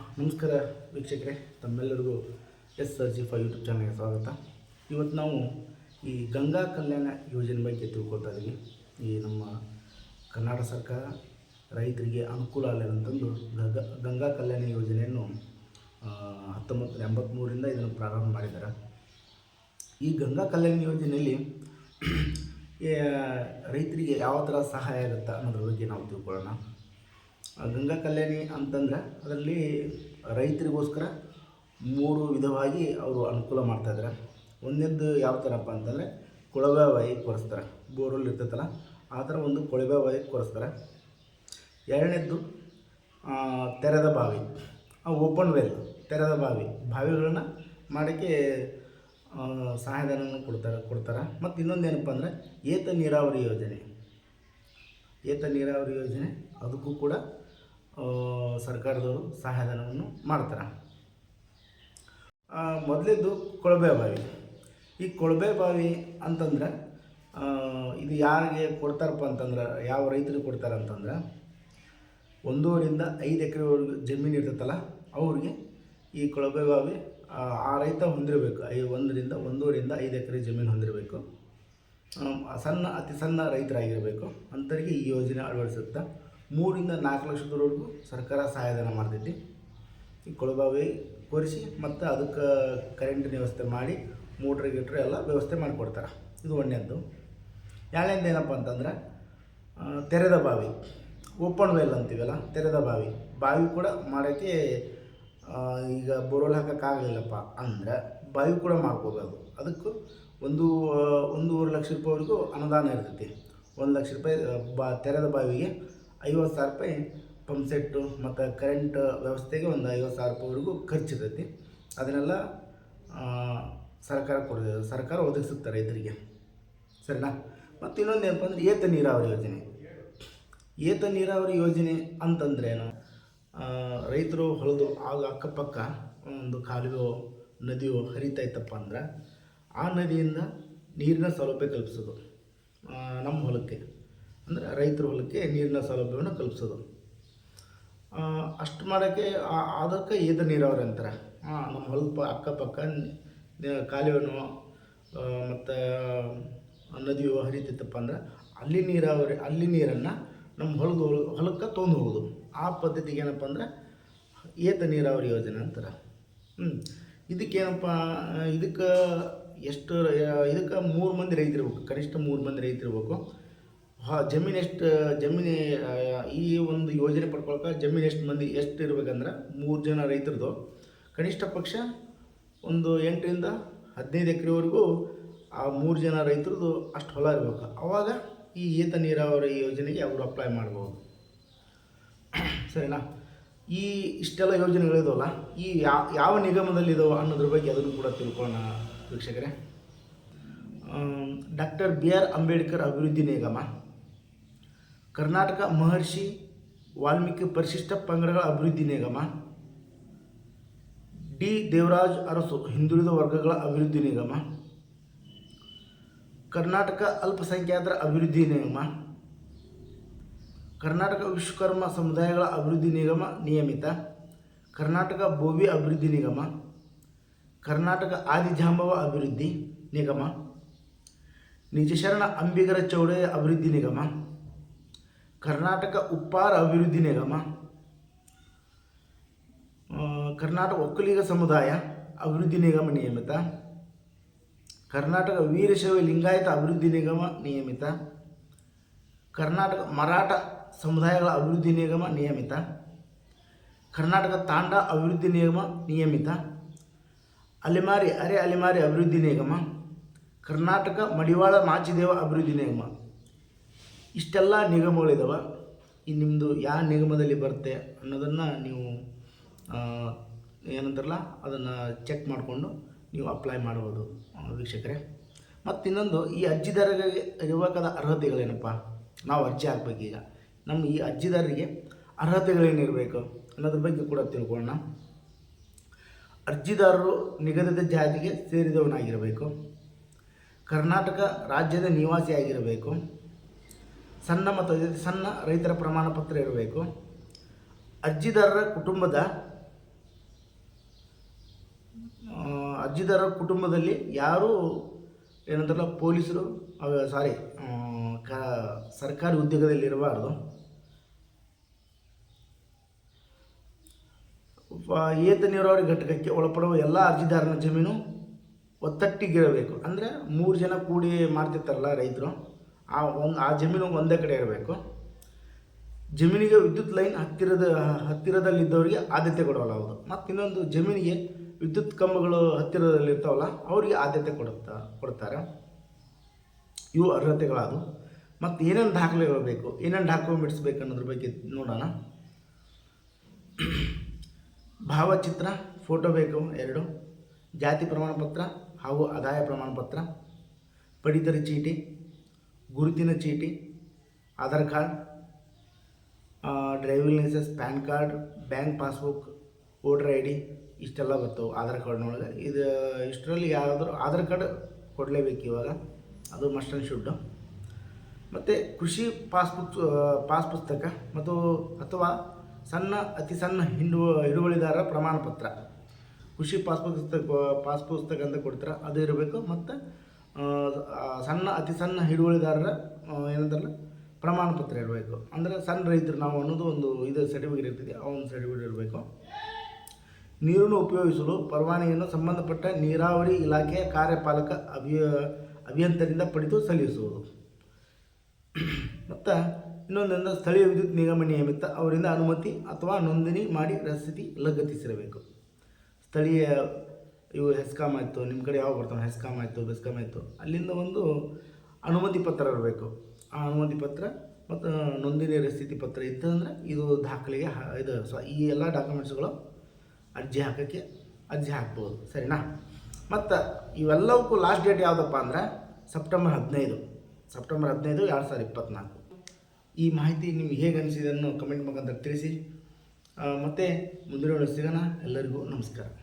ನಮಸ್ಕಾರ ವೀಕ್ಷಕರೇ, ತಮ್ಮೆಲ್ಲರಿಗೂ S R G five YouTube ಚಾನಲ್ಗೆ ಸ್ವಾಗತ. ಇವತ್ತು ನಾವು ಈ ಗಂಗಾ ಕಲ್ಯಾಣ ಯೋಜನೆ ಬಗ್ಗೆ ತಿಳ್ಕೊತಾ ಇದ್ದೀವಿ ಈ ನಮ್ಮ ಕರ್ನಾಟಕ ಸರ್ಕಾರ ರೈತರಿಗೆ ಅನುಕೂಲ ಆಗಲಿ ಅಂತಂದು ಗಂಗಾ ಕಲ್ಯಾಣ ಯೋಜನೆಯನ್ನು ಹತ್ತೊಂಬತ್ತು ಎಂಬತ್ತ್ಮೂರರಿಂದ ಇದನ್ನು ಪ್ರಾರಂಭ ಮಾಡಿದ್ದಾರೆ. ಈ ಗಂಗಾ ಕಲ್ಯಾಣ ಯೋಜನೆಯಲ್ಲಿ ರೈತರಿಗೆ ಯಾವ ಥರ ಸಹಾಯ ಆಗುತ್ತೆ ಅನ್ನೋದ್ರ ಬಗ್ಗೆ ನಾವು ತಿಳ್ಕೊಳ್ಳೋಣ. ಗಂಗಾ ಕಲ್ಯಾಣಿ ಅಂತಂದ್ರೆ ಅದರಲ್ಲಿ ರೈತರಿಗೋಸ್ಕರ ಮೂರು ವಿಧವಾಗಿ ಅವರು ಅನುಕೂಲ ಮಾಡ್ತಾಯಿದ್ದಾರೆ ಒಂದನೇದ್ದು ಯಾವ ಥರಪ್ಪ ಅಂತಂದರೆ ಕೊಳವೆ ಬಾವಿ ಕೊರೆಸ್ತಾರೆ. ಬೋರ್ವೆಲ್ ಇರ್ತೈತಲ್ಲ, ಆ ಥರ ಒಂದು ಕೊಳವೆ ಬಾವಿ ಕೊರೆಸ್ತಾರೆ. ಎರಡನೇದ್ದು ತೆರೆದ ಬಾವಿ ಓಪನ್ ವೆಲ್ ತೆರೆದ ಬಾವಿ, ಬಾವಿಗಳನ್ನ ಮಾಡೋಕ್ಕೆ ಸಹಾಯಧನವನ್ನು ಕೊಡ್ತಾರೆ ಕೊಡ್ತಾರೆ. ಮತ್ತು ಇನ್ನೊಂದು ಏನಪ್ಪ ಅಂದರೆ ಏತ ನೀರಾವರಿ ಯೋಜನೆ. ಏತ ನೀರಾವರಿ ಯೋಜನೆ ಅದಕ್ಕೂ ಕೂಡ ಸರ್ಕಾರದವರು ಸಹಾಯಧನವನ್ನು ಮಾಡ್ತಾರೆ. ಮೊದಲಿದ್ದು ಕೊಳಬೆ ಬಾವಿ. ಈ ಕೊಳಬೆ ಬಾವಿ ಅಂತಂದ್ರೆ ಇದು ಯಾರಿಗೆ ಕೊಡ್ತಾರಪ್ಪ ಅಂತಂದ್ರೆ ಯಾವ ರೈತರಿಗೆ ಕೊಡ್ತಾರೆ ಅಂತಂದ್ರೆ ಒಂದೂವರಿಂದ ಐದು ಎಕರೆವರೆಗೂ ಜಮೀನು ಇರ್ತೈತಲ್ಲ ಅವ್ರಿಗೆ ಈ ಕೊಳಬೆ ಬಾವಿ ಆ, ರೈತ ಹೊಂದಿರಬೇಕು. ಐ ಒಂದರಿಂದ ಒಂದೂವರಿಂದ ಐದು ಎಕರೆ ಜಮೀನು ಹೊಂದಿರಬೇಕು. ಸಣ್ಣ, ಅತಿ ಸಣ್ಣ ರೈತರಾಗಿರಬೇಕು. ಅಂಥವರಿಗೆ ಈ ಯೋಜನೆ ಅಳವಡಿಸುತ್ತೆ ಮೂರಿಂದ ನಾಲ್ಕು ಲಕ್ಷದವರೆಗೂ ಸರ್ಕಾರ ಸಹಾಯಧನ ಮಾಡ್ತೈತಿ. ಈ ಕೊಳಬಾವಿ ಕೊರೆಸಿ ಮತ್ತು ಅದಕ್ಕೆ ಕರೆಂಟಿನ ವ್ಯವಸ್ಥೆ ಮಾಡಿ ಮೋಟ್ರ್ ಗೀಟ್ರ್ ಎಲ್ಲ ವ್ಯವಸ್ಥೆ ಮಾಡಿಕೊಡ್ತಾರೆ. ಇದು ಒಂದನೇದ್ದು. ಎರಡನೇದು ಏನಪ್ಪ ಅಂತಂದ್ರೆ ತೆರೆದ ಬಾವಿ. ಓಪನ್ ವೆಲ್ ಅಂತೀವಲ್ಲ, ತೆರೆದ ಬಾವಿ. ಬಾವಿ ಕೂಡ ಮಾಡೋಕ್ಕೆ ಈಗ ಬೋರ್ವೆಲ್ ಹಾಕೋಕ್ಕಾಗಲಿಲ್ಲಪ್ಪ ಅಂದ್ರೆ, ಬಾವಿ ಕೂಡ ಮಾಡ್ಕೋಬೋದು. ಅದಕ್ಕೂ ಒಂದು ಒಂದೂವರೆ ಲಕ್ಷ ರೂಪಾಯಿವರೆಗೂ ಅನುದಾನ ಇರ್ತೈತಿ. ಒಂದು ಲಕ್ಷ ರೂಪಾಯಿ ಬಾ, ತೆರೆದ ಬಾವಿಗೆ ಐವತ್ತು ಸಾವಿರ ರೂಪಾಯಿ ಪಂಪ್ ಸೆಟ್ಟು ಮತ್ತು ಕರೆಂಟ್ ವ್ಯವಸ್ಥೆಗೆ ಒಂದು ಐವತ್ತು ಸಾವಿರ ರೂಪಾಯಿವರೆಗೂ ಖರ್ಚಿರ್ತೈತಿ. ಅದನ್ನೆಲ್ಲ ಸರ್ಕಾರ ಕೊಡ ಸರ್ಕಾರ ಒದಗಿಸುತ್ತೆ ರೈತರಿಗೆ. ಸರಿನಾ? ಮತ್ತು ಇನ್ನೊಂದು ಏನಪ್ಪ ಅಂದರೆ ಏತ ನೀರಾವರಿ ಯೋಜನೆ. ಏತ ನೀರಾವರಿ ಯೋಜನೆ ಅಂತಂದ್ರೇನು? ರೈತರು ಹೊಲದು ಆಗ ಅಕ್ಕಪಕ್ಕ ಒಂದು ಕಾಲುವೆ, ನದಿಯೋ ಹರಿತಾ ಇತ್ತಪ್ಪ ಅಂದ್ರೆ ಆ ನದಿಯಿಂದ ನೀರಿನ ಸೌಲಭ್ಯ ಕಲ್ಪಿಸೋದು. ನಮ್ಮ ಹೊಲಕ್ಕೆ. ಅಂದರೆ ರೈತರ ಹೊಲಕ್ಕೆ ನೀರಿನ ಸೌಲಭ್ಯವನ್ನು ಕಲ್ಪಿಸೋದು. ಅಷ್ಟು ಮಾಡೋಕ್ಕೆ ಅದಕ್ಕೆ ಏತ ನೀರಾವರಿ ಅಂತಾರೆ. ಹಾಂ ನಮ್ಮ ಹೊಲದ ಅಕ್ಕಪಕ್ಕ ಕಾಲುವೆನೋ ಮತ್ತು ನದಿಯೋ ಹರಿತಿತ್ತಪ್ಪ ಅಂದ್ರೆ ಅಲ್ಲಿ ನೀರಾವರಿ, ಅಲ್ಲಿ ನೀರನ್ನು ನಮ್ಮ ಹೊಲದ ಹೊಲಕ್ಕೆ ತೊಗೊಂಡು ಹೋಗೋದು. ಆ ಪದ್ಧತಿಗೆ ಏನಪ್ಪ ಅಂದ್ರೆ ಏತ ನೀರಾವರಿ ಯೋಜನೆ ಅಂತಾರೆ. ಹ್ಞೂ ಇದಕ್ಕೇನಪ್ಪ, ಇದಕ್ಕೆ ಎಷ್ಟು ಇದಕ್ಕೆ ಮೂರು ಮಂದಿ ರೈತರಿರ್ಬೇಕು, ಕನಿಷ್ಠ ಮೂರು ಮಂದಿ ರೈತರಿರ್ಬೇಕು. ಹಾ, ಜಮೀನು ಎಷ್ಟು, ಜಮೀನು ಈ ಒಂದು ಯೋಜನೆ ಪಡ್ಕೊಳಕ್ಕೆ ಜಮೀನು ಎಷ್ಟು ಮಂದಿ, ಎಷ್ಟು ಇರ್ಬೇಕಂದ್ರೆ ಮೂರು ಜನ ರೈತರದು. ಕನಿಷ್ಠ ಪಕ್ಷ ಒಂದು ಎಂಟರಿಂದ ಹದಿನೈದು ಎಕರೆವರೆಗೂ ಆ ಮೂರು ಜನ ರೈತರದು ಅಷ್ಟು ಹೊಲ ಇರಬೇಕು. ಆವಾಗ ಈ ಏತ ನೀರಾವರಿ ಯೋಜನೆಗೆ ಅವರು ಅಪ್ಲೈ ಮಾಡ್ಬೋದು. ಸರಿನಾ? ಈ ಇಷ್ಟೆಲ್ಲ ಯೋಜನೆಗಳಿದಾವಲ್ಲ, ಈ ಯಾವ ಯಾವ ನಿಗಮದಲ್ಲಿದಾವೆ ಅನ್ನೋದ್ರ ಬಗ್ಗೆ ಅದನ್ನು ಕೂಡ ತಿಳ್ಕೊಳ್ಳೋಣ ವೀಕ್ಷಕರೇ. ಡಾಕ್ಟರ್ ಬಿ ಆರ್ ಅಂಬೇಡ್ಕರ್ ಅಭಿವೃದ್ಧಿ ನಿಗಮ, ಕರ್ನಾಟಕ ಮಹರ್ಷಿ ವಾಲ್ಮೀಕಿ ಪರಿಶಿಷ್ಟ ಪಂಗಡಗಳ ಅಭಿವೃದ್ಧಿ ನಿಗಮ, ಡಿ ದೇವರಾಜ್ ಅರಸು ಹಿಂದುಳಿದ ವರ್ಗಗಳ ಅಭಿವೃದ್ಧಿ ನಿಗಮ, ಕರ್ನಾಟಕ ಅಲ್ಪಸಂಖ್ಯಾತರ ಅಭಿವೃದ್ಧಿ ನಿಗಮ, ಕರ್ನಾಟಕ ವಿಶ್ವಕರ್ಮ ಸಮುದಾಯಗಳ ಅಭಿವೃದ್ಧಿ ನಿಗಮ ನಿಯಮಿತ, ಕರ್ನಾಟಕ ಬೋವಿ ಅಭಿವೃದ್ಧಿ ನಿಗಮ ಕರ್ನಾಟಕ ಆದಿಜಾಂಬವ ಅಭಿವೃದ್ಧಿ ನಿಗಮ, ನಿಜಶರಣ ಅಂಬಿಗರ ಚೌಡಯ ಅಭಿವೃದ್ಧಿ ನಿಗಮ, ಕರ್ನಾಟಕ ಉಪ್ಪಾರ ಅಭಿವೃದ್ಧಿ ನಿಗಮ ಕರ್ನಾಟಕ ಒಕ್ಕಲಿಗ ಸಮುದಾಯ ಅಭಿವೃದ್ಧಿ ನಿಗಮ ನಿಯಮಿತ, ಕರ್ನಾಟಕ ವೀರಶೈವ ಲಿಂಗಾಯತ ಅಭಿವೃದ್ಧಿ ನಿಗಮ ನಿಯಮಿತ, ಕರ್ನಾಟಕ ಮರಾಠ ಸಮುದಾಯಗಳ ಅಭಿವೃದ್ಧಿ ನಿಗಮ ನಿಯಮಿತ, ಕರ್ನಾಟಕ ತಾಂಡ ಅಭಿವೃದ್ಧಿ ನಿಗಮ ನಿಯಮಿತ. ಅಲೆಮಾರಿ, ಅರೆ ಅಲೆಮಾರಿ ಅಭಿವೃದ್ಧಿ ನಿಗಮ, ಕರ್ನಾಟಕ ಮಡಿವಾಳ ಮಾಚಿದೇವ ಅಭಿವೃದ್ಧಿ ನಿಗಮ. ಇಷ್ಟೆಲ್ಲ ನಿಗಮಗಳಿದಾವೆ. ಈ ನಿಮ್ಮದು ಯಾವ ನಿಗಮದಲ್ಲಿ ಬರುತ್ತೆ ಅನ್ನೋದನ್ನು ನೀವು ಏನಂತಾರಲ್ಲ, ಅದನ್ನು ಚೆಕ್ ಮಾಡಿಕೊಂಡು ನೀವು ಅಪ್ಲೈ ಮಾಡ್ಬೋದು, ವೀಕ್ಷಕರೇ. ಮತ್ತು ಇನ್ನೊಂದು, ಈ ಅರ್ಜಿದಾರರಿಗೆ ಇರಬೇಕಾದ ಅರ್ಹತೆಗಳೇನಪ್ಪ? ನಾವು ಅರ್ಜಿ ಹಾಕ್ಬೇಕೀಗ. ನಮ್ಮ ಈ ಅರ್ಜಿದಾರರಿಗೆ ಅರ್ಹತೆಗಳೇನಿರಬೇಕು ಅನ್ನೋದ್ರ ಬಗ್ಗೆ ಕೂಡ ತಿಳ್ಕೊಳ್ಳೋಣ. ಅರ್ಜಿದಾರರು ನಿಗದಿತ ಜಾತಿಗೆ ಸೇರಿದವನಾಗಿರಬೇಕು. ಕರ್ನಾಟಕ ರಾಜ್ಯದ ನಿವಾಸಿಯಾಗಿರಬೇಕು. ಸಣ್ಣ ಮತ್ತು ಸಣ್ಣ ರೈತರ ಪ್ರಮಾಣ ಪತ್ರ ಇರಬೇಕು. ಅರ್ಜಿದಾರರ ಕುಟುಂಬದ ಅರ್ಜಿದಾರರ ಕುಟುಂಬದಲ್ಲಿ ಯಾರೂ ಏನಂತಾರಲ್ಲ, ಪೊಲೀಸರು ಸಾರಿ ಕ, ಸರ್ಕಾರಿ ಉದ್ಯೋಗದಲ್ಲಿ ಇರಬಾರ್ದು ಏತ ನೀರಾವರಿ ಘಟಕಕ್ಕೆ ಒಳಪಡುವ ಎಲ್ಲ ಅರ್ಜಿದಾರನ ಜಮೀನು ಒತ್ತಟ್ಟಿಗಿರಬೇಕು. ಅಂದರೆ ಮೂರು ಜನ ಕೂಡಿ ಮಾಡ್ತಿರ್ತಾರಲ್ಲ ರೈತರು, ಆ ಒಂದು, ಆ ಜಮೀನು ಒಂದೇ ಕಡೆ ಇರಬೇಕು. ಜಮೀನಿಗೆ ವಿದ್ಯುತ್ ಲೈನ್ ಹತ್ತಿರದ, ಹತ್ತಿರದಲ್ಲಿದ್ದವರಿಗೆ ಆದ್ಯತೆ ಕೊಡಲಾಗುವುದು ಮತ್ತು ಇನ್ನೊಂದು ಜಮೀನಿಗೆ ವಿದ್ಯುತ್ ಕಂಬಗಳು ಹತ್ತಿರದಲ್ಲಿರ್ತಾವಲ್ಲ, ಅವರಿಗೆ ಆದ್ಯತೆ ಕೊಡುತ್ತಾ, ಕೊಡ್ತಾರೆ. ಇವು ಅರ್ಹತೆಗಳಾದವು. ಮತ್ತು ಏನೇನು ದಾಖಲೆಗಳು ಬೇಕು, ಏನೇನು ಡಾಕ್ಯುಮೆಂಟ್ಸ್ ಬೇಕು ಅನ್ನೋದ್ರ ಬಗ್ಗೆ ನೋಡೋಣ. ಭಾವಚಿತ್ರ, ಫೋಟೋ ಬೇಕು ಎರಡು, ಜಾತಿ ಪ್ರಮಾಣಪತ್ರ ಹಾಗೂ ಆದಾಯ ಪ್ರಮಾಣಪತ್ರ, ಪಡಿತರ ಚೀಟಿ, ಗುರುತಿನ ಚೀಟಿ, Aadhaar card driving licence, PAN card, bank passbook, voter I D ಇಷ್ಟೆಲ್ಲ ಬರ್ತವೆ ಆಧಾರ್ ಕಾರ್ಡ್ನೊಳಗೆ. ಇದು ಇಷ್ಟರಲ್ಲಿ ಯಾವುದಾದ್ರೂ ಆಧಾರ್ ಕಾರ್ಡ್ ಕೊಡಲೇಬೇಕು ಇವಾಗ. ಅದು ಮಸ್ಟ್ ಆ್ಯಂಡ್ ಶುಡ್ಡು ಮತ್ತು ಕೃಷಿ ಪಾಸ್ಬುಕ್ ಪಾಸ್ ಪುಸ್ತಕ ಮತ್ತು ಅಥವಾ ಸಣ್ಣ, ಅತಿ ಸಣ್ಣ ಹಿಂಡು ಹಿಡುವಳಿದಾರರ ಪ್ರಮಾಣ ಪತ್ರ ಕೃಷಿ ಪಾಸ್ ಪುಸ್ತಕ ಪಾಸ್ ಪುಸ್ತಕ ಅಂತ ಕೊಡ್ತಾರೆ, ಅದು ಇರಬೇಕು. ಮತ್ತು ಸಣ್ಣ, ಅತಿ ಸಣ್ಣ ಹಿಡುವಳಿದಾರರ ಏನಂತಾರಲ್ಲ ಪ್ರಮಾಣ ಪತ್ರ ಇರಬೇಕು. ಅಂದರೆ ಸಣ್ಣ ರೈತರು, ನಾವು ಅನ್ನೋದು ಒಂದು ಇದು ಸರ್ಟಿಫಿಕೇಟ್ ಇರ್ತದೆ, ಆ ಒಂದು ಸರ್ಟಿಫಿಕೇಟ್ ಇರಬೇಕು. ನೀರನ್ನು ಉಪಯೋಗಿಸಲು ಪರವಾನಗಿಯನ್ನು ಸಂಬಂಧಪಟ್ಟ ನೀರಾವರಿ ಇಲಾಖೆಯ ಕಾರ್ಯಪಾಲಕ ಅಭಿಯ, ಅಭಿಯಂತರಿಂದ ಪಡೆದು ಸಲ್ಲಿಸುವುದು. ಮತ್ತು ಇನ್ನೊಂದರಿಂದ ಸ್ಥಳೀಯ ವಿದ್ಯುತ್ ನಿಗಮ ನಿಯಮಿತ ಅವರಿಂದ ಅನುಮತಿ ಅಥವಾ ನೋಂದಣಿ ಮಾಡಿ ರಸೀದಿ ಲಗತ್ತಿಸಿರಬೇಕು. ಸ್ಥಳೀಯ ಇವು ಹೆಸ್ಕಾಮ್ ಆಯಿತು ನಿಮ್ಮ ಕಡೆ ಯಾವ ಬರ್ತಾವೆ? ಹೆಸ್ಕಾಮ್ ಆಯಿತು ಬೆಸ್ಕಾಮ್ ಆಯಿತು, ಅಲ್ಲಿಂದ ಒಂದು ಅನುಮತಿ ಪತ್ರ ಇರಬೇಕು ಆ ಅನುಮತಿ ಪತ್ರ ಮತ್ತು ನೋಂದಣಿ ರಸೀದಿ ಪತ್ರ ಇತ್ತಂದ್ರೆ ಇದು ದಾಖಲೆಗೆ ಇದು ಸ್ವ ಈ ಎಲ್ಲ ಡಾಕ್ಯುಮೆಂಟ್ಸ್ಗಳು ಅರ್ಜಿ ಹಾಕೋಕ್ಕೆ ಅರ್ಜಿ ಹಾಕ್ಬೋದು. ಸರಿನಾ? ಮತ್ತು ಇವೆಲ್ಲವಕ್ಕೂ ಲಾಸ್ಟ್ ಡೇಟ್ ಯಾವುದಪ್ಪ ಅಂದ್ರೆ ಸೆಪ್ಟೆಂಬರ್ ಹದಿನೈದು. ಸೆಪ್ಟೆಂಬರ್ ಹದಿನೈದು, ಎರಡು ಸಾವಿರದ ಇಪ್ಪತ್ತ್ನಾಲ್ಕು ಈ ಮಾಹಿತಿ ನಿಮ್ಗೆ ಹೇಗೆ ಅನಿಸಿದೆ ಅನ್ನೋ ಕಮೆಂಟ್ ಮುಖಾಂತರ ತಿಳಿಸಿ. ಮತ್ತು ಮುಂದಿನ ಸಿಗೋಣ. ಎಲ್ಲರಿಗೂ ನಮಸ್ಕಾರ.